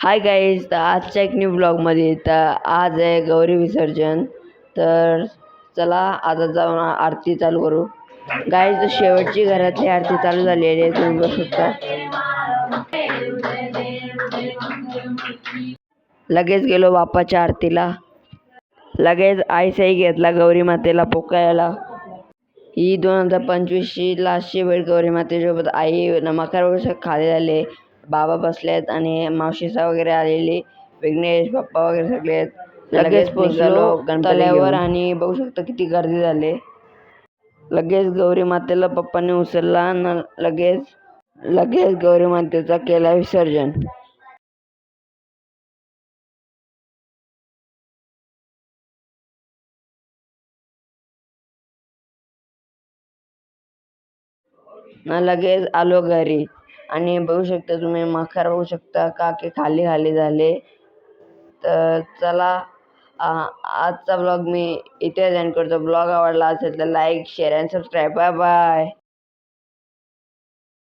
Hi guys तर आजच्या एक न्यू ब्लॉगमध्ये तर आज आहे गौरी विसर्जन. तर चला आता जाऊन आरती चालू करू. गाईज तर शेवटची घरातली आरती चालू झालेली आहे. तुम्ही बघू शकता. लगेच गेलो बापाच्या आरतीला. लगेच आईसाई घेतला गौरी मातेला पोकायला. ही दोन हजार पंचवीसची लास्टची वेळ गौरी मातेसोबत. आई नमाकार वगैरे खाली झाले बाबा बसलेत आणि मावशीसा वगैरे आलेली विघ्नेश पप्पा वगैरे सगळे आहेत. लगेच पोचलो तल्यावर आणि बघू शकता किती गर्दी झाली. लगेच गौरी मातेला पप्पाने उचलला आणि लगेच लगेच गौरी मातेचा केला विसर्जन. न लगेच आलो घरी. आणि बघू शकता तुम्ही मखर बघू शकता काके खाली खाली झाले. तर चला आ- आजचा ब्लॉग मी इथे जॉईन करतो. ब्लॉग आवडला असेल तर like share and subscribe bye bye